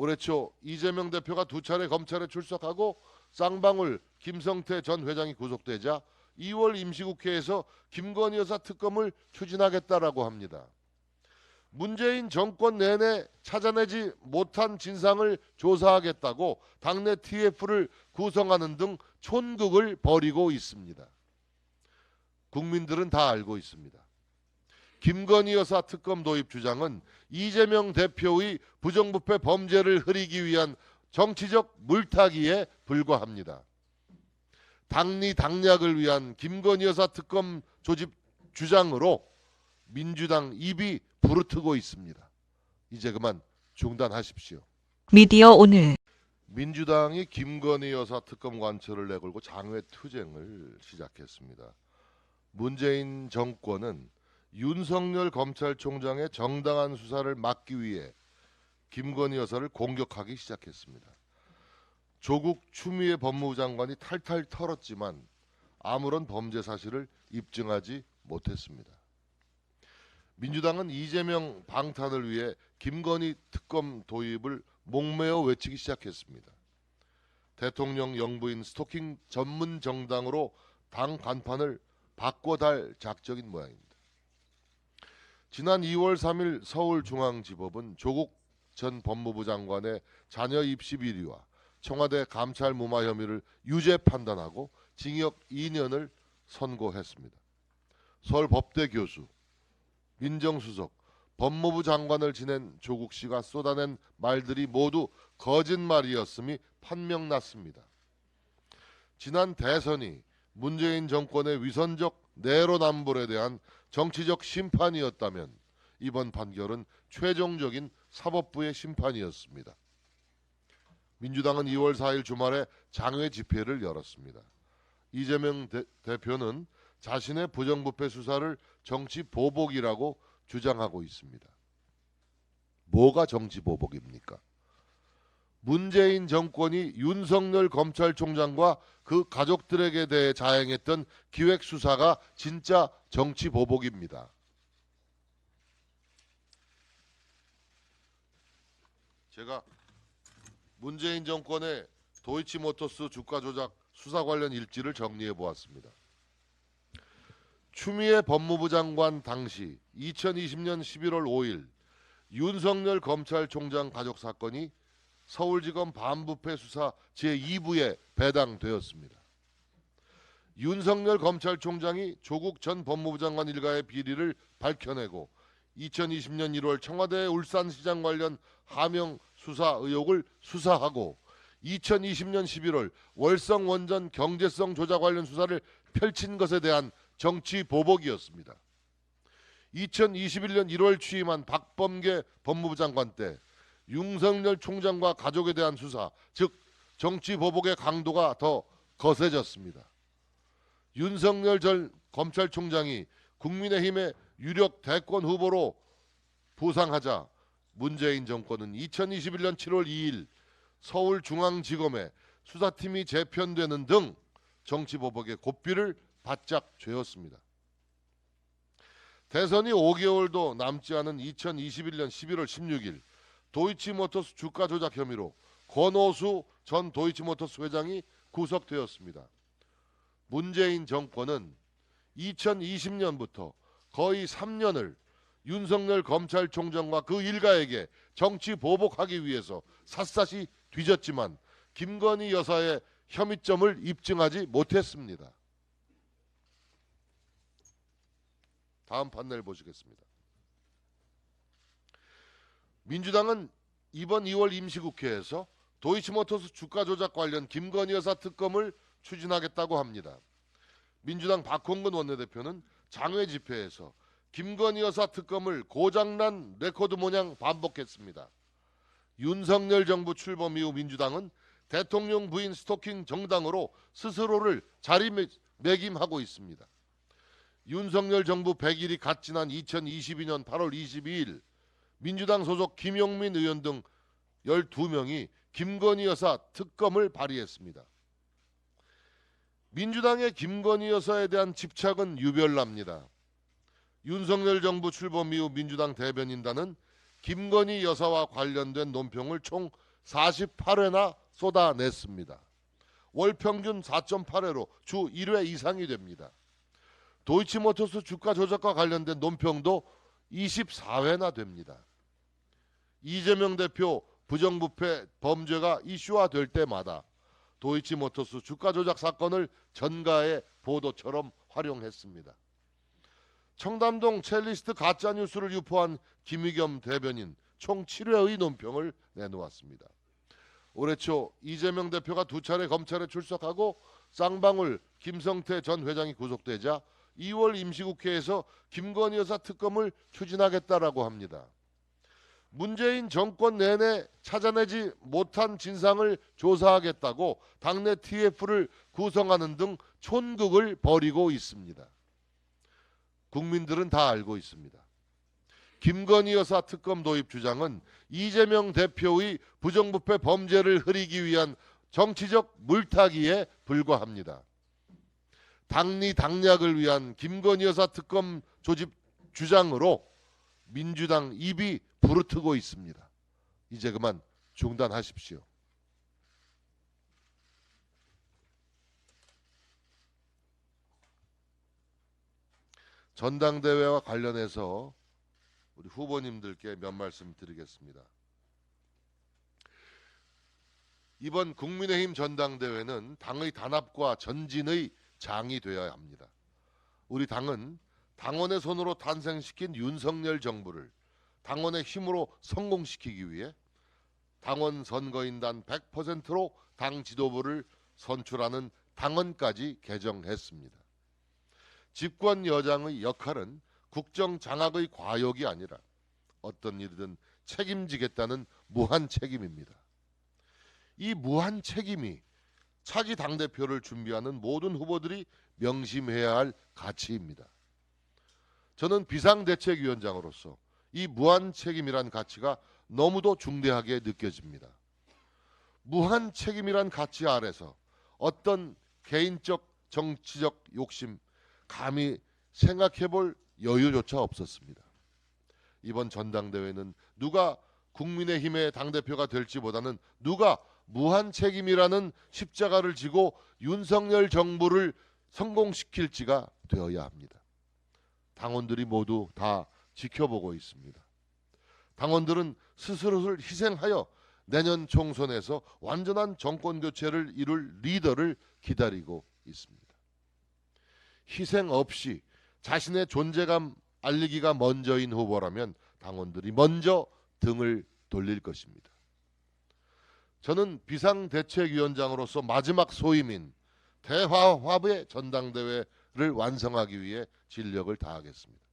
올해 초 이재명 대표가 두 차례 검찰에 출석하고 쌍방울 김성태 전 회장이 구속되자 2월 임시국회에서 김건희 여사 특검을 추진하겠다라고 합니다. 문재인 정권 내내 찾아내지 못한 진상을 조사하겠다고 당내 TF를 구성하는 등 촌극을 벌이고 있습니다. 국민들은 다 알고 있습니다. 김건희 여사 특검 도입 주장은 이재명 대표의 부정부패 범죄를 흐리기 위한 정치적 물타기에 불과합니다. 당리 당략을 위한 김건희 여사 특검 조집 주장으로 민주당 입이 부르트고 있습니다. 이제 그만 중단하십시오. 미디어 오늘 민주당이 김건희 여사 특검 관철을 내걸고 장외 투쟁을 시작했습니다. 문재인 정권은 윤석열 검찰총장의 정당한 수사를 막기 위해 김건희 여사를 공격하기 시작했습니다. 조국 추미애 법무부 장관이 탈탈 털었지만 아무런 범죄 사실을 입증하지 못했습니다. 민주당은 이재명 방탄을 위해 김건희 특검 도입을 목매어 외치기 시작했습니다. 대통령 영부인 스토킹 전문 정당으로 당 간판을 바꿔달 작정인 모양입니다. 지난 2월 3일 서울중앙지법은 조국 전 법무부 장관의 자녀 입시 비리와 청와대 감찰 무마 혐의를 유죄 판단하고 징역 2년을 선고했습니다. 서울 법대 교수, 민정수석, 법무부 장관을 지낸 조국 씨가 쏟아낸 말들이 모두 거짓말이었음이 판명났습니다. 지난 대선이 문재인 정권의 위선적 내로남불에 대한 정치적 심판이었다면 이번 판결은 최종적인 사법부의 심판이었습니다. 민주당은 2월 4일 주말에 장외 집회를 열었습니다. 이재명 대, 대표는 자신의 부정부패 수사를 정치 보복이라고 주장하고 있습니다. 뭐가 정치 보복입니까? 문재인 정권이 윤석열 검찰총장과 그 가족들에게 대해 자행했던 기획 수사가 진짜 정치 보복입니다. 제가 문재인 정권의 도이치모터스 주가 조작 수사 관련 일지를 정리해 보았습니다. 추미애 법무부 장관 당시 2020년 11월 5일 윤석열 검찰총장 가족 사건이 서울지검 반부패 수사 제2부에 배당되었습니다. 윤석열 검찰총장이 조국 전 법무부 장관 일가의 비리를 밝혀내고 2020년 1월 청와대 울산시장 관련 하명 수사 의혹을 수사하고 2020년 11월 월성 원전 경제성 조작 관련 수사를 펼친 것에 대한 정치 보복이었습니다. 2021년 1월 취임한 박범계 법무부 장관 때 윤석열 총장과 가족에 대한 수사, 즉 정치 보복의 강도가 더 거세졌습니다. 윤석열 전 검찰총장이 국민의힘의 유력 대권 후보로 부상하자 문재인 정권은 2021년 7월 2일 서울중앙지검에 수사팀이 재편되는 등 정치 보복의 고삐를 바짝 죄었습니다. 대선이 5개월도 남지 않은 2021년 11월 16일 도이치모터스 주가 조작 혐의로 권오수 전 도이치모터스 회장이 구속되었습니다. 문재인 정권은 2020년부터 거의 3년을 윤석열 검찰총장과 그 일가에게 정치 보복하기 위해서 샅샅이 뒤졌지만 김건희 여사의 혐의점을 입증하지 못했습니다. 다음 판넬 보시겠습니다. 민주당은 이번 2월 임시국회에서 도이치모터스 주가 조작 관련 김건희 여사 특검을 추진하겠다고 합니다. 민주당 박홍근 원내대표는 장외 집회에서 김건희 여사 특검을 고장난 레코드 모양 반복했습니다. 윤석열 정부 출범 이후 민주당은 대통령 부인 스토킹 정당으로 스스로를 자리매김하고 있습니다. 윤석열 정부 100일이 갓 지난 2022년 8월 22일 민주당 소속 김용민 의원 등 12명이 김건희 여사 특검을 발의했습니다. 민주당의 김건희 여사에 대한 집착은 유별납니다. 윤석열 정부 출범 이후 민주당 대변인단은 김건희 여사와 관련된 논평을 총 48회나 쏟아냈습니다. 월 평균 4.8회로 주 1회 이상이 됩니다. 도이치모터스 주가 조작과 관련된 논평도 24회나 됩니다. 이재명 대표 부정부패 범죄가 이슈화될 때마다 도이치모터스 주가 조작 사건을 전가의 보도처럼 활용했습니다. 청담동 첼리스트 가짜 뉴스를 유포한 김의겸 대변인 총 7회의 논평을 내놓았습니다. 올해 초 이재명 대표가 두 차례 검찰에 출석하고 쌍방울 김성태 전 회장이 구속되자 2월 임시국회에서 김건희 여사 특검을 추진하겠다라고 합니다. 문재인 정권 내내 찾아내지 못한 진상을 조사하겠다고 당내 TF를 구성하는 등 촌극을 벌이고 있습니다. 국민들은 다 알고 있습니다. 김건희 여사 특검 도입 주장은 이재명 대표의 부정부패 범죄를 흐리기 위한 정치적 물타기에 불과합니다. 당리 당략을 위한 김건희 여사 특검 조집 주장으로 민주당 입이 부르트고 있습니다. 이제 그만 중단하십시오. 전당대회와 관련해서 우리 후보님들께 몇 말씀 드리겠습니다. 이번 국민의힘 전당대회는 당의 단합과 전진의 장이 되어야 합니다. 우리 당은 당원의 손으로 탄생시킨 윤석열 정부를 당원의 힘으로 성공시키기 위해 당원 선거인단 100%로 당 지도부를 선출하는 당원까지 개정했습니다. 집권 여당의 역할은 국정 장악의 과욕이 아니라 어떤 일이든 책임지겠다는 무한 책임입니다. 이 무한 책임이 차기 당대표를 준비하는 모든 후보들이 명심해야 할 가치입니다. 저는 비상대책위원장으로서 이 무한 책임이란 가치가 너무도 중대하게 느껴집니다. 무한 책임이란 가치 아래서 어떤 개인적 정치적 욕심 감히 생각해 볼 여유조차 없었습니다. 이번 전당대회는 누가 국민의힘의 당대표가 될지보다는 누가 무한 책임이라는 십자가를 지고 윤석열 정부를 성공시킬지가 되어야 합니다. 당원들이 모두 다 지켜보고 있습니다. 당원들은 스스로를 희생하여 내년 총선에서 완전한 정권 교체를 이룰 리더를 기다리고 있습니다. 희생 없이 자신의 존재감 알리기가 먼저인 후보라면 당원들이 먼저 등을 돌릴 것입니다. 저는 비상대책위원장으로서 마지막 소임인 대화합의 전당대회를 완성하기 위해 진력을 다하겠습니다.